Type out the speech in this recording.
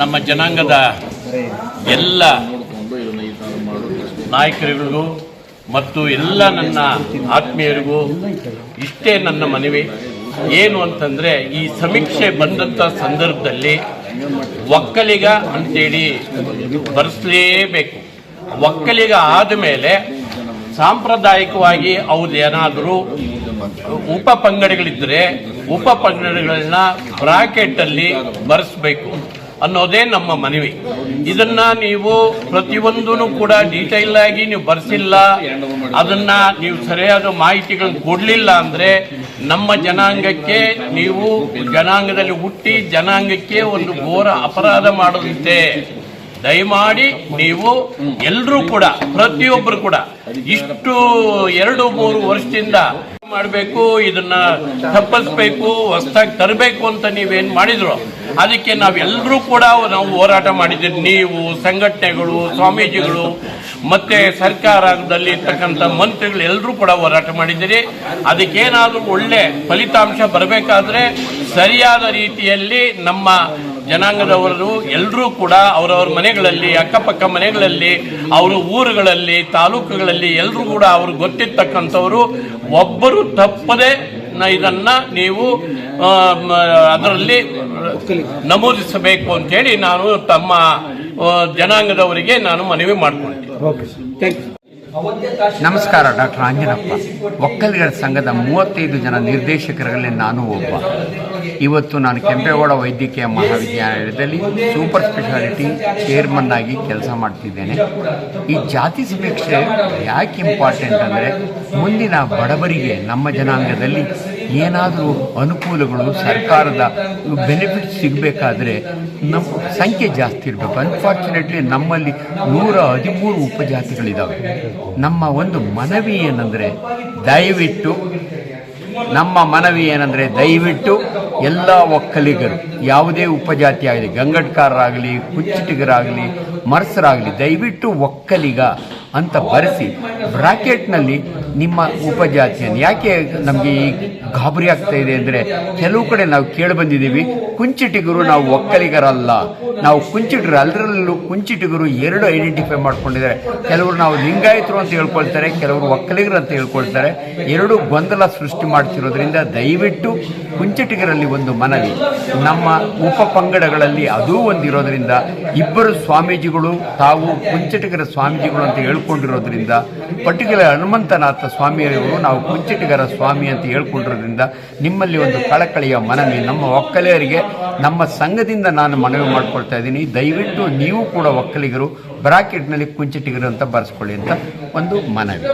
ನಮ್ಮ ಜನಾಂಗದ ಎಲ್ಲ ನಾಯಕರುಗಳಿಗೂ ಮತ್ತು ಎಲ್ಲ ನನ್ನ ಆತ್ಮೀಯರಿಗೂ ಇಷ್ಟೇ ನನ್ನ ಮನವಿ. ಏನು ಅಂತಂದರೆ ಈ ಸಮೀಕ್ಷೆ ಬಂದಂಥ ಸಂದರ್ಭದಲ್ಲಿ ಒಕ್ಕಲಿಗ ಅಂತೇಳಿ ಬರೆಸಲೇಬೇಕು. ಒಕ್ಕಲಿಗ ಆದಮೇಲೆ ಸಾಂಪ್ರದಾಯಿಕವಾಗಿ ಅವ್ರು ಏನಾದರೂ ಉಪ ಪಂಗಡಗಳಿದ್ದರೆ ಉಪ ಪಂಗಡಗಳನ್ನ ಬ್ರಾಕೆಟಲ್ಲಿ ಬರೆಸ್ಬೇಕು ಅನ್ನೋದೇ ನಮ್ಮ ಮನವಿ. ಇದನ್ನ ನೀವು ಪ್ರತಿಯೊಂದೂ ಕೂಡ ಡೀಟೈಲ್ ಆಗಿ ನೀವು ಬರ್ಸಿಲ್ಲ, ಅದನ್ನ ನೀವು ಸರಿಯಾದ ಮಾಹಿತಿಗಳನ್ನು ಕೊಡಲಿಲ್ಲ ಅಂದ್ರೆ ನಮ್ಮ ಜನಾಂಗಕ್ಕೆ ನೀವು ಜನಾಂಗದಲ್ಲಿ ಹುಟ್ಟಿ ಜನಾಂಗಕ್ಕೆ ಒಂದು ಘೋರ ಅಪರಾಧ ಮಾಡುವಂತೆ ದಯಮಾಡಿ ನೀವು ಎಲ್ಲರೂ ಕೂಡ ಪ್ರತಿಯೊಬ್ಬರು ಕೂಡ, ಇಷ್ಟು ಎರಡು, ಮೂರು ವರ್ಷದಿಂದ ಮಾಡಬೇಕು, ಇದನ್ನ ತಪ್ಪಿಸ್ಬೇಕು, ಹೊಸದಾಗಿ ತರಬೇಕು ಅಂತ ನೀವೇನ್ ಮಾಡಿದ್ರು. ಅದಕ್ಕೆ ನಾವೆಲ್ಲರೂ ಕೂಡ ನಾವು ಹೋರಾಟ ಮಾಡಿದ್ದೀವಿ. ನೀವು, ಸಂಘಟನೆಗಳು, ಸ್ವಾಮೀಜಿಗಳು, ಮತ್ತೆ ಸರ್ಕಾರದಲ್ಲಿ ಇರ್ತಕ್ಕಂಥ ಮಂತ್ರಿಗಳು ಎಲ್ಲರೂ ಕೂಡ ಹೋರಾಟ ಮಾಡಿದ್ದೀರಿ. ಅದಕ್ಕೇನಾದರೂ ಒಳ್ಳೆ ಫಲಿತಾಂಶ ಬರಬೇಕಾದ್ರೆ ಸರಿಯಾದ ರೀತಿಯಲ್ಲಿ ನಮ್ಮ ಜನಾಂಗದವರು ಎಲ್ಲರೂ ಕೂಡ ಅವರವ್ರ ಮನೆಗಳಲ್ಲಿ ಅಕ್ಕಪಕ್ಕ ಮನೆಗಳಲ್ಲಿ ಅವರು ಊರುಗಳಲ್ಲಿ ತಾಲೂಕುಗಳಲ್ಲಿ ಎಲ್ಲರೂ ಕೂಡ ಅವ್ರಿಗೆ ಗೊತ್ತಿರ್ತಕ್ಕಂಥವರು ಒಬ್ಬರು ತಪ್ಪದೆ ನ- ಇದನ್ನ ನೀವು ಅದರಲ್ಲಿ ನಮೂದಿಸಬೇಕು ಅಂತೇಳಿ ನಾನು ತಮ್ಮ ಜನಾಂಗದವರಿಗೆ ನಾನು ಮನವಿ ಮಾಡ್ಕೊಳ್ತೀನಿ. ನಮಸ್ಕಾರ ಡಾಕ್ಟರ್ ಆಂಜನಪ್ಪ. ಒಕ್ಕಲಿಗರ ಸಂಘದ ಮೂವತ್ತೈದು ಜನ ನಿರ್ದೇಶಕರಲ್ಲಿ ನಾನು ಒಬ್ಬ. ಇವತ್ತು ನಾನು ಕೆಂಪೇಗೌಡ ವೈದ್ಯಕೀಯ ಮಹಾವಿದ್ಯಾಲಯದಲ್ಲಿ ಸೂಪರ್ ಸ್ಪೆಷಾಲಿಟಿ ಚೇರ್ಮನ್ ಆಗಿ ಕೆಲಸ ಮಾಡ್ತಿದ್ದೇನೆ. ಈ ಜಾತಿ ಸಮೀಕ್ಷೆ ಯಾಕೆ ಇಂಪಾರ್ಟೆಂಟ್ ಅಂದರೆ ಮುಂದಿನ ಬಡವರಿಗೆ ನಮ್ಮ ಜನಾಂಗದಲ್ಲಿ ಏನಾದರೂ ಅನುಕೂಲಗಳು ಸರ್ಕಾರದ ಬೆನಿಫಿಟ್ ಸಿಗಬೇಕಾದ್ರೆ ನಮ್ಮ ಸಂಖ್ಯೆ ಜಾಸ್ತಿ ಇರಬೇಕು. ಅನ್ಫಾರ್ಚುನೇಟ್ಲಿ ನಮ್ಮಲ್ಲಿ ನೂರ ಹದಿಮೂರು ಉಪಜಾತಿಗಳಿದ್ದಾವೆ ನಮ್ಮ ಒಂದು ಮನವಿ ಏನಂದರೆ ದಯವಿಟ್ಟು ನಮ್ಮ ಮನವಿ ಏನಂದರೆ ದಯವಿಟ್ಟು ಎಲ್ಲ ಒಕ್ಕಲಿಗರು ಯಾವುದೇ ಉಪಜಾತಿ ಆಗಲಿ ಗಂಗಟ್ಕಾರರಾಗಲಿ ಕುಚ್ಚಿಟಿಗರಾಗಲಿ ಮರ್ಸರಾಗಲಿ ದಯವಿಟ್ಟು ಒಕ್ಕಲಿಗ. ಅಂತ ಬರೆಸಿ ಬ್ರಾಕೆಟ್ನಲ್ಲಿ ನಿಮ್ಮ ಉಪಜಾತಿಯನ್ನು. ಯಾಕೆ ನಮಗೆ ಈ ಗಾಬರಿ ಆಗ್ತಾ ಇದೆ ಅಂದರೆ ಕೆಲವು ಕಡೆ ನಾವು ಕೇಳಿ ಬಂದಿದ್ದೀವಿ, ಕುಂಚಿಟಿಗರು ನಾವು ಒಕ್ಕಲಿಗರಲ್ಲ. ನಾವು ಕುಂಚಿಟರು ಅಲ್ಲರಲ್ಲೂ ಕುಂಚಿಟಿಗರು ಎರಡು ಐಡೆಂಟಿಫೈ ಮಾಡ್ಕೊಂಡಿದ್ದಾರೆ. ಕೆಲವರು ನಾವು ಲಿಂಗಾಯತರು ಅಂತ ಹೇಳ್ಕೊಳ್ತಾರೆ, ಕೆಲವರು ಒಕ್ಕಲಿಗರು ಅಂತ ಹೇಳ್ಕೊಳ್ತಾರೆ. ಎರಡು ಗೊಂದಲ ಸೃಷ್ಟಿ ಮಾಡ್ತಿರೋದ್ರಿಂದ ದಯವಿಟ್ಟು ಕುಂಚಿಟಿಗರಲ್ಲಿ ಒಂದು ಮನವಿ. ನಮ್ಮ ಉಪ ಪಂಗಡಗಳಲ್ಲಿ ಅದೂ ಒಂದಿರೋದ್ರಿಂದ ಇಬ್ಬರು ಸ್ವಾಮೀಜಿಗಳು, ತಾವು ಕುಂಚಿಟಿಗರ ಸ್ವಾಮೀಜಿಗಳು ಅಂತ ಹೇಳ್ಕೊಂಡಿರೋದ್ರಿಂದ ಪರ್ಟಿಕ್ಯುಲರ್ ಹನುಮಂತನಾಥ ಸ್ವಾಮಿಯವರು ನಾವು ಕುಂಚಿಟಿಗರ ಸ್ವಾಮಿ ಅಂತ ಹೇಳ್ಕೊಂಡಿರೋದ್ರಿಂದ ನಿಮ್ಮಲ್ಲಿ ಒಂದು ಕಳಕಳಿಯ ಮನವಿ ನಮ್ಮ ಒಕ್ಕಲಿಗರಿಗೆ, ನಮ್ಮ ಸಂಘದಿಂದ ನಾನು ಮನವಿ ಮಾಡ್ಕೊಳ್ತಾ ಇದ್ದೀನಿ. ದಯವಿಟ್ಟು ನೀವು ಕೂಡ ಒಕ್ಕಲಿಗರು, ಬ್ರಾಕೆಟ್ನಲ್ಲಿ ಕುಂಚಿಟಿಗರು ಅಂತ ಬರೆಸ್ಕೊಳ್ಳಿ ಅಂತ ಒಂದು ಮನವಿ.